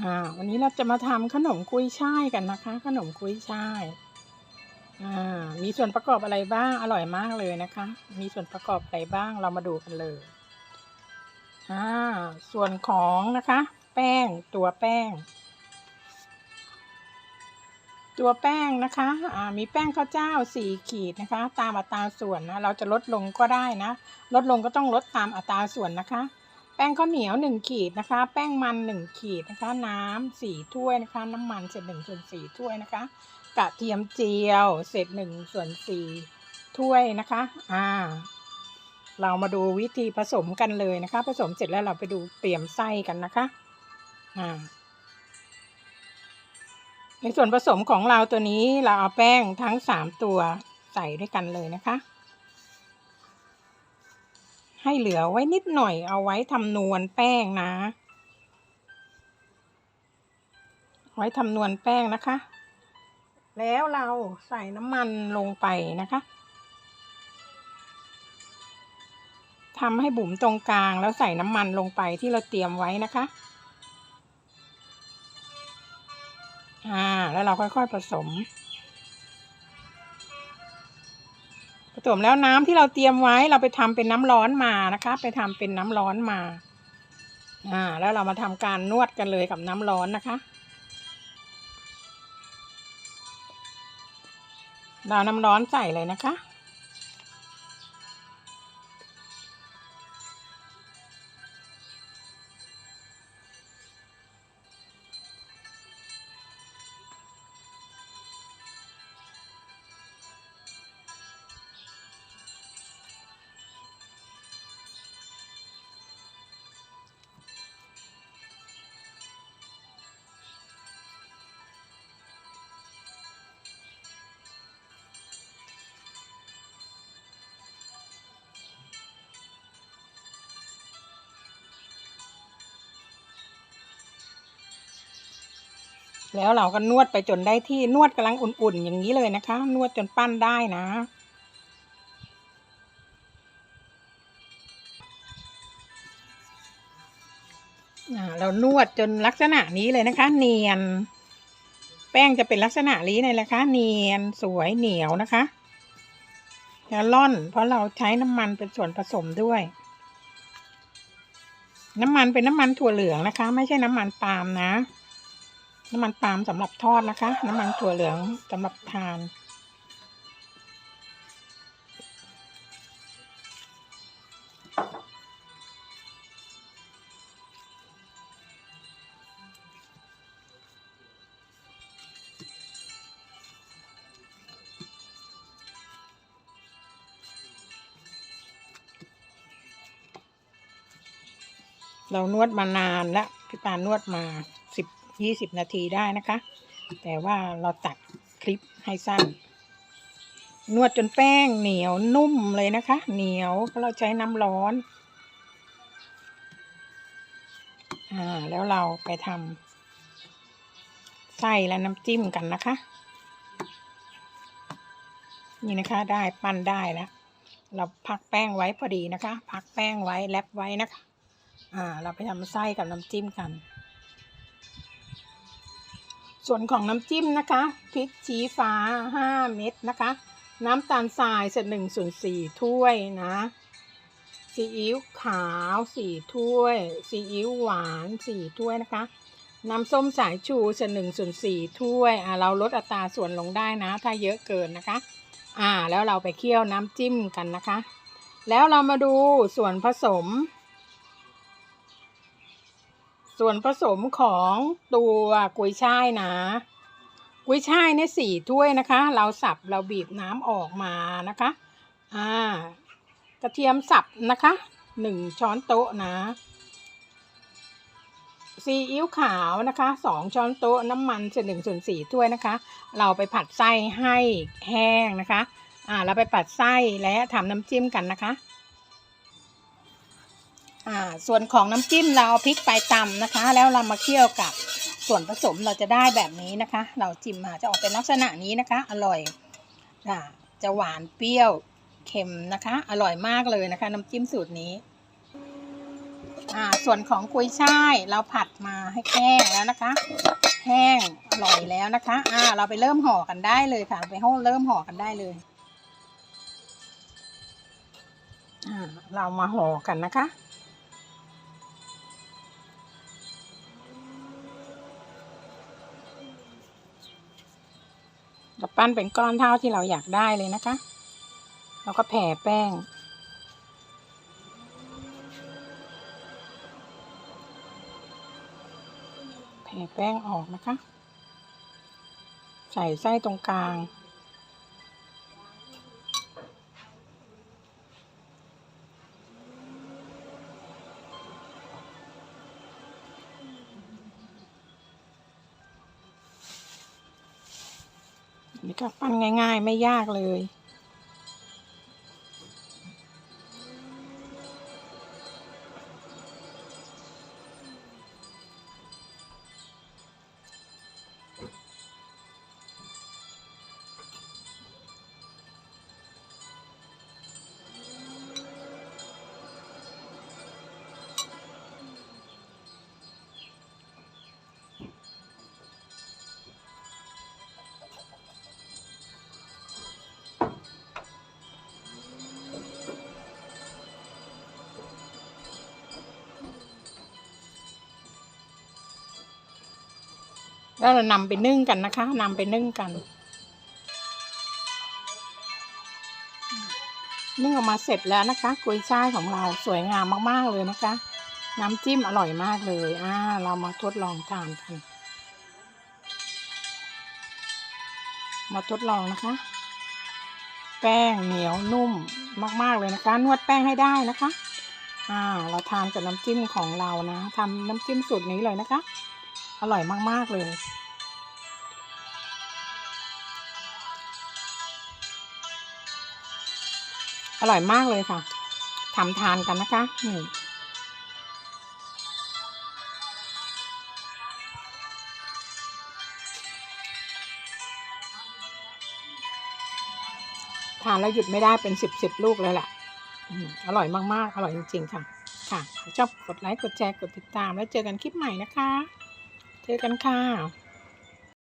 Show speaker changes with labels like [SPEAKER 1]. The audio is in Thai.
[SPEAKER 1] อ่าวันนี้เราจะมาทำขนมกุ้ยช่ายกันนะคะ ขนมกุ้ยช่ายอ่ามีส่วนประกอบอะไรบ้างอร่อยมากเลยนะคะ มีส่วนประกอบอะไรบ้างเรามาดูกันเลยอ่าส่วนของนะคะ แป้งตัวแป้ง ตัวแป้งนะคะอ่ามีแป้งข้าวเจ้าสี่ขีดนะคะ ตามอัตราส่วนนะเราจะลดลงก็ได้นะ ลดลงก็ต้องลดตามอัตราส่วนนะคะ แป้งข้าวเหนียวหนึ่งขีดนะคะ แป้งมันหนึ่งขีดนะคะ น้ำสี่ถ้วยนะคะ น้ำมันเศษหนึ่งส่วนสี่ถ้วยนะคะ กระเทียมเจียวเศษหนึ่งส่วนสี่ถ้วยนะคะ อ่า เรามาดูวิธีผสมกันเลยนะคะ ผสมเสร็จแล้วเราไปดูเตรียมไส้กันนะคะ อ่า ในส่วนผสมของเราตัวนี้เราเอาแป้งทั้งสามตัวใส่ด้วยกันเลยนะคะ ให้เหลือไว้นิดหน่อยเอาไว้ทำนวลแป้งนะ ไว้ทำนวลแป้งนะคะ แล้วเราใส่น้ำมันลงไปนะคะทำให้บุ๋มตรงกลางแล้วใส่น้ำมันลงไปที่เราเตรียมไว้นะคะ อ่า แล้วเราค่อยๆผสม ผสมแล้วน้ำที่เราเตรียมไว้เราไปทำเป็นน้ำร้อนมานะคะ ไปทำเป็นน้ำร้อนมา อ่า แล้วเรามาทำการนวดกันเลยกับน้ำร้อนนะคะเราน้ำร้อนใส่เลยนะคะ แล้วเราก็นวดไปจนได้ที่นวดกำลังอุ่นๆ อย่างนี้เลยนะคะ นวดจนปั้นได้นะ เรานวดจนลักษณะนี้เลยนะคะ เนียน แป้งจะเป็นลักษณะนี้เลยนะคะ เนียนสวยเหนียวนะคะแล้วร่อน เพราะเราใช้น้ำมันเป็นส่วนผสมด้วย น้ำมันเป็นน้ำมันถั่วเหลืองนะคะ ไม่ใช่น้ำมันปาล์มนะ น้ำมันปาล์มสำหรับทอดนะคะ น้ำมันถั่วเหลืองสำหรับทาน เรานวดมานานแล้วพี่ปานนวดมา สิบยี่สิบนาทีได้นะคะ แต่ว่าเราตัดคลิปให้สั้น นวดจนแป้งเหนียวนุ่มเลยนะคะ เหนียวเพราะเราใช้น้ำร้อนอ่าแล้วเราไปทำไส้และน้ำจิ้มกันนะคะ นี่นะคะได้ปั้นได้แล้วเราพักแป้งไว้พอดีนะคะ พักแป้งไว้แลบไว้นะคะ อ่า เราไปทำไส้กับน้ำจิ้มกัน ส่วนของน้ำจิ้มนะคะพริกชี้ฟ้าห้าเม็ดนะคะ น้ำตาลทรายเศษหนึ่งส่วนสี่ถ้วยนะซีอิ๊วขาวสี่ถ้วยซีอิ๊วหวานสี่ถ้วยนะคะ น้ำส้มสายชูเศษหนึ่งส่วนสี่ถ้วยอ่าเราลดอัตราส่วนลงได้นะ ถ้าเยอะเกินนะคะ อ่า แล้วเราไปเคี่ยวน้ำจิ้มกันนะคะ แล้วเรามาดูส่วนผสม ส่วนผสมของตัวกุยช่ายนะกุยช่ายเนี่ยสี่ถ้วยนะคะ เราสับเราบีบน้ำออกมานะคะ อ่ากระเทียมสับนะคะหนึ่งช้อนโต๊ะนะซีอิ๊วขาวนะคะสองช้อนโต๊ะน้ำมันเศษหนึ่งส่วนสี่ถ้วยนะคะ เราไปผัดไส้ให้แห้งนะคะ อ่า เราไปผัดไส้และทำน้ำจิ้มกันนะคะ อ่าส่วนของน้ำจิ้มเราเอาพริกไปตำนะคะ แล้วเรามาเคี่ยวกับส่วนผสมเราจะได้แบบนี้นะคะ เราจิ้มมาจะออกเป็นลักษณะนี้นะคะ อร่อยอ่าจะหวานเปรี้ยวเค็มนะคะ อร่อยมากเลยนะคะ น้ำจิ้มสูตรนี้อ่าส่วนของกุยช่ายเราผัดมาให้แห้งแล้วนะคะ แห้งอร่อยแล้วนะคะอ่าเราไปเริ่มห่อกันได้เลยค่ะ ไปห้องเริ่มห่อกันได้เลยอ่าเรามาห่อกันนะคะ เราปั้นเป็นก้อนเท่าที่เราอยากได้เลยนะคะแล้วก็แผ่แป้ง แผ่แป้งออกนะคะ ใส่ไส้ตรงกลาง นี่ก็ปั้นง่าย ๆ ไม่ยากเลย แล้วเรานำไปนึ่งกันนะคะนำไปนึ่งกัน นึ่งออกมาเสร็จแล้วนะคะกุยช่ายของเราสวยงามมากๆเลยนะคะ น้ำจิ้มอร่อยมากเลยอ่าเรามาทดลองทานกัน มาทดลองนะคะ แป้งเหนียวนุ่มมากๆเลยนะคะ นวดแป้งให้ได้นะคะอ่าเราทานกับน้ำจิ้มของเรานะทำน้ำจิ้มสูตรนี้เลยนะคะ อร่อยมาก ๆ เลย อร่อยมากเลยค่ะทำทานกันนะคะนี่ทานแล้วหยุดไม่ได้เป็นสิบสิบลูกเลยแหละอร่อยมาก ๆ อร่อยจริง ๆ ค่ะ ค่ะ ชอบกดไลค์ กดแชร์ กดติดตาม แล้วเจอกันคลิปใหม่นะคะ เจอกันค่ะ